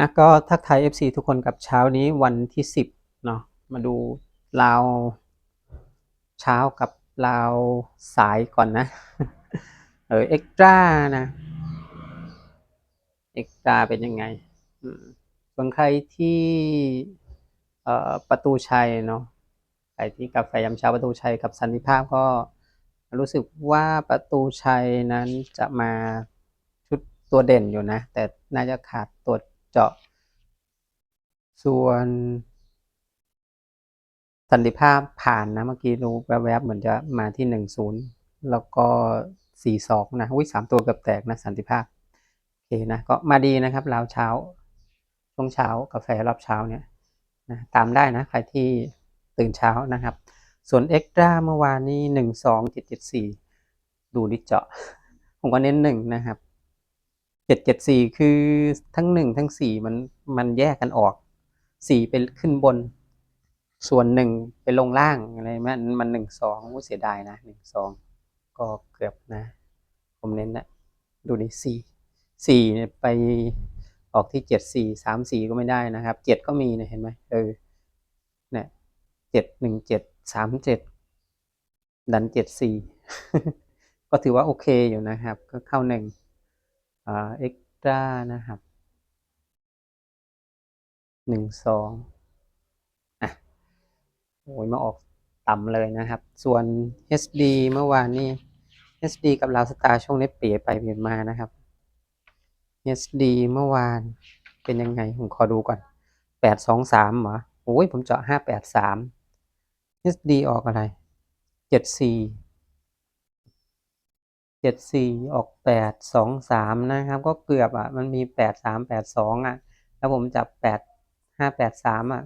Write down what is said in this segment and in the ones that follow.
อะก็ทักทาย FC ทุกคนกับเช้านี้วันที่ 10 เนาะมาดูลาวเช้ากับลาวสายก่อนนะ เออเอ็กตร้านะเอ็กตร้าเป็นยังไงอืมส่วนใครที่ประตูชัยเนาะใครที่กาแฟยามเช้าประตูชัยกับสันติภาพก็รู้สึกว่าประตูชัยนั้นจะมาชุดตัวเด่นอยู่นะ แต่น่าจะขาดตัวจาะ ส่วนสันติภาพผ่านนะเมื่อกี้รู้แวบๆเหมือนจะมาที่หนึ่งศูนย์แล้วก็สี่สองนะอุ้ยสามตัวเกือบแตกนะสันติภาพโอเคนะก็มาดีนะครับราวเช้าช่วงเช้ากาแฟรอบเช้าเนี่ยนะตามได้นะใครที่ตื่นเช้านะครับ ส่วนเอ็กตร้าเมื่อวานนี้หนึ่งสองเจ็ดเจ็ดสี่ดูดิเจาะ ผมก็เน้นหนึ่งนะครับ เจ็ดเจ็ดสี่คือทั้งหนึ่งทั้งสี่มันมันแยกกันออกสี่เป็นขึ้นบน ส่วนหนึ่งไปลงล่างอะไรมันมันหนึ่งสองเสียดายนะหนึ่งสองก็เกือบนะ ผมเน้นนะดูดิสี่สี่เนี่ยไปออกที่เจ็ดสี่สามสี่ก็ไม่ได้นะครับเจ็ดก็มีนะเห็นไหมเออเนี่ยเจ็ดหนึ่งเจ็ดสามเจ็ดดันเจ็ดสี่ก็ถือว่าโอเคอยู่นะครับ ก็เข้าหนึ่ง เอ็กตร้านะครับหนึ่งสองอะโอ้ยมาออกต่ำเลยนะครับ ส่วน HD เมื่อวานนี้ HD กับลาวสตาร์ช่วงนี้เปลี่ยนไปเปลี่ยนมานะครับ HD เมื่อวานเป็นยังไง ผมขอดูก่อนแปดสองสามเหรอโอ้ยผมเจาะห้าแปดสาม SD ออกอะไรเจ็ดสี่ เจ็ดสี่ออกแปดสองสามนะครับ ก็เกือบอะ มันมีแปดสามแปดสองอะ แล้วผมจับแปดห้าแปดสามอะ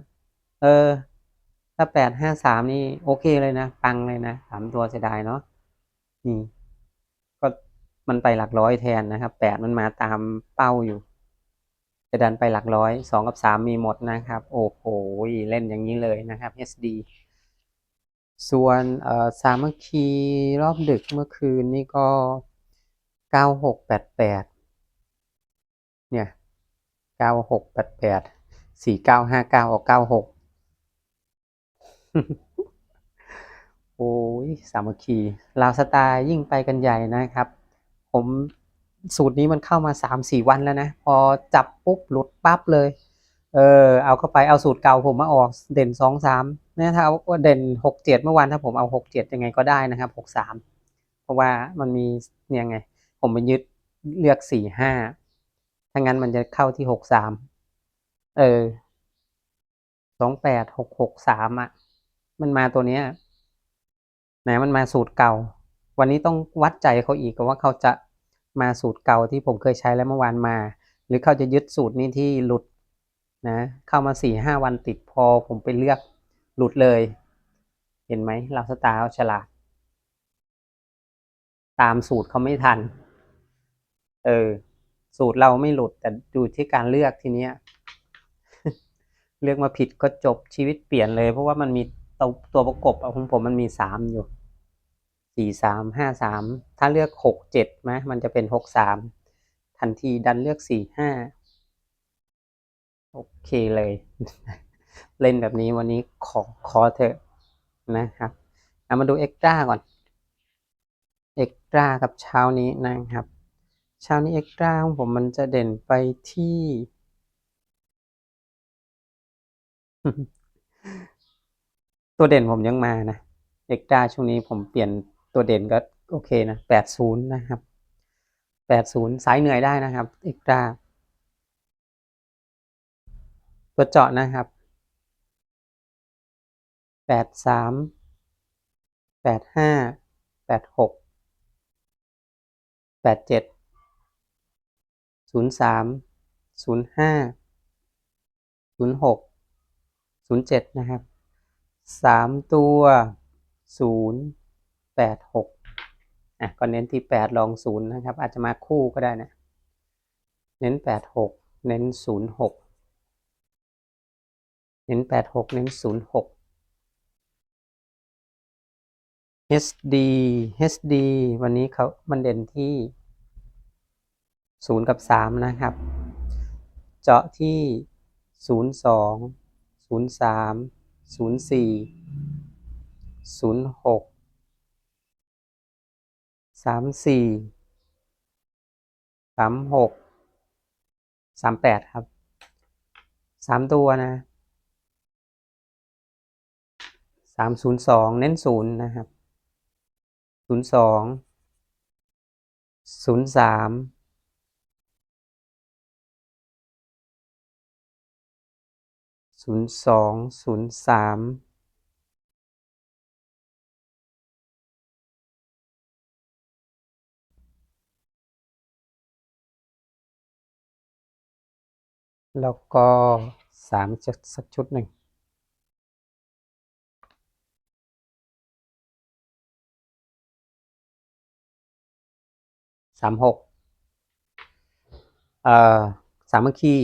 เออ ถ้าแปดห้าสามนี่โอเคเลยนะ ปังเลยนะสามตัวเสียดายเนาะนี่ก็มันไปหลักร้อยแทนนะครับแปดมันมาตามเป้าอยู่จะดันไปหลักร้อยสองกับสามมีหมดนะครับ โอ้โหเล่นอย่างนี้เลยนะครับ SD ส่วนสามัคคีรอบดึกเมื่อคืนนี่ก็เก้าหกแปดแปดเนี่ยเก้าหกแปดแปดสี่เก้าห้าเก้าออกเก้าหกโอ้ยสามัคคีลาวสตาร์ยิ่งไปกันใหญ่นะครับ ผมสูตรนี้มันเข้ามาสามสี่วันแล้วนะ พอจับปุ๊บหลุดปั๊บเลย เออเอาเข้าไปเอาสูตรเก่าผมมาออกเด่นสองสามเนี่ยถ้าเอาเด่นหกเจ็ดเมื่อวานถ้าผมเอาหกเจ็ดยังไงก็ได้นะครับหกสามเพราะว่ามันมีเนี่ยไง ผมไปยึดเลือกสี่ห้าถ้างั้นมันจะเข้าที่หกสามเออสองแปดหกหกสามอะ มันมาตัวเนี้ยแหมมันมาสูตรเก่า วันนี้ต้องวัดใจเขาอีกว่าเขาจะมาสูตรเก่าที่ผมเคยใช้แล้วเมื่อวานมา หรือเขาจะยึดสูตรนี้ที่หลุด นะเข้ามาสี่ห้าวันติดพอผมไปเลือกหลุดเลย เห็นไหมลาสตาร์ฉลาด ตามสูตรเขาไม่ทัน เออ สูตรเราไม่หลุดแต่ดูที่การเลือกทีเนี้ยเลือกมาผิดก็จบชีวิตเปลี่ยนเลย เพราะว่ามันมีตัวตัวประกบอของผมมันมีสามอยู่สี่สามห้าสามถ้าเลือกหกเจ็ดไหมมันจะเป็นหกสามทันทีดันเลือกสี่ห้า โอเคเลย เล่นแบบนี้วันนี้ขอขอเถอะนะครับเอามาดูเอ็กตร้าก่อนเอ็กตร้ากับเช้านี้นะครับเช้านี้เอ็กตร้าของผมมันจะเด่นไปที่ตัวเด่นผมยังมานะเอ็กตร้าช่วงนี้ผมเปลี่ยนตัวเด่นก็โอเคนะแปดศูนย์นะครับแปดศูนย์สายเหนื่อยได้นะครับเอ็กตร้า ตัวเจาะนะครับแปดสามแปดห้าแปดหกแปดเจ็ดศูนย์สามศูนย์ห้าศูนย์หกศูนย์เจ็ดนะครับสามตัวศูนย์แปดหกอะก็เน้นที่แปดลองศูนย์นะครับ อาจจะมาคู่ก็ได้นะ เน้นแปดหกเน้นศูนย์หก เน้นแปดหกเน้นศูนย์หก HD HD วันนี้เขามันเด่นที่ศูนย์กับสามนะครับ เจาะที่ศูนย์สองศูนย์สามศูนย์สี่ศูนย์หกสามสี่สามหกสามแปดครับสามตัวนะ สามศูนย์สองเน้นศูนย์นะครับศูนย์สองศูนย์สามศูนย์สองศูนย์สามแล้วก็สามสักชุดหนึ่ง สามหกเอ่อสามัคคี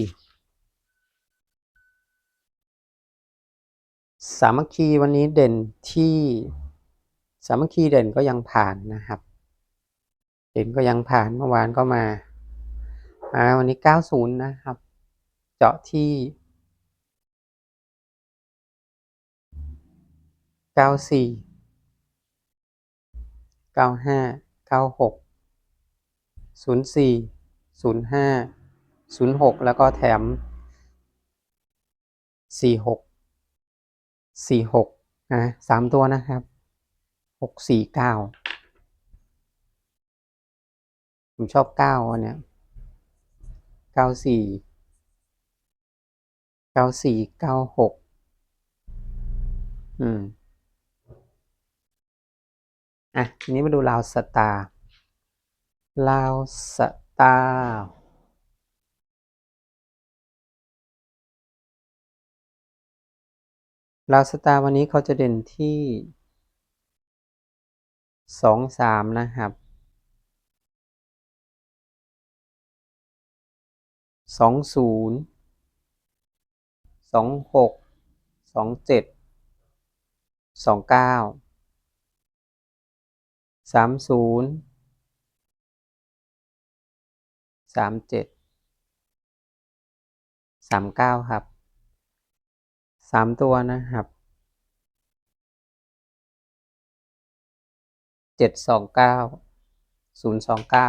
สามัคคีวันนี้เด่นที่สามัคคีเด่นก็ยังผ่านนะครับ เด่นก็ยังผ่านเมื่อวานก็มาอาวันนี้เก้าศูนย์นะครับ เจาะที่เก้าสี่เก้าห้าเก้าหก ศูนย์สี่ศูนย์ห้าศูนย์หกแล้วก็แถมสี่หกสี่หกอะสามตัวนะครับหกสี่เก้าผมชอบเก้าอันเนี้ยเก้าสี่เก้าสี่เก้าหกอืม อะ ทีนี้มาดูลาวสตาร์ ลาวสตาร์ลาวสตาร์วันนี้เขาจะเด่นที่สองสามนะครับสองศูนย์สองหกสองเจ็ดสองเก้าสามศูนย์ สามเจ็ดสามเก้าครับสามตัวนะครับเจ็ดสองเก้าศูนย์สองเก้า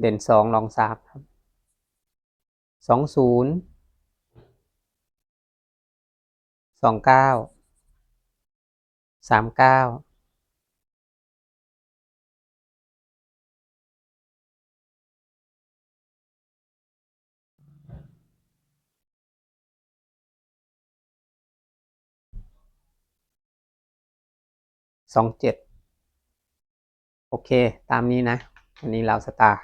เด่นสองรองสามครับสองศูนย์สองเก้าสามเก้า สองเจ็ดโอเค ตามนี้นะ อันนี้ลาวสตาร์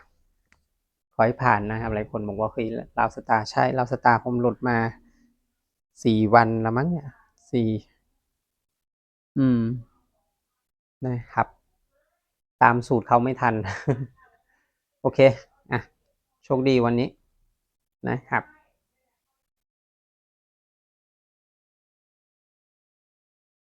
ขอให้ผ่านนะครับ หลายคนบอกว่าเฮ้ยลาวสตาร์ใช่ลาวสตาร์ผมหลุดมาสี่วันล้วมั้งเนี่ยสี่อืม นะครับ ตามสูตรเขาไม่ทัน โอเค อะ โชคดีวันนี้นะครับ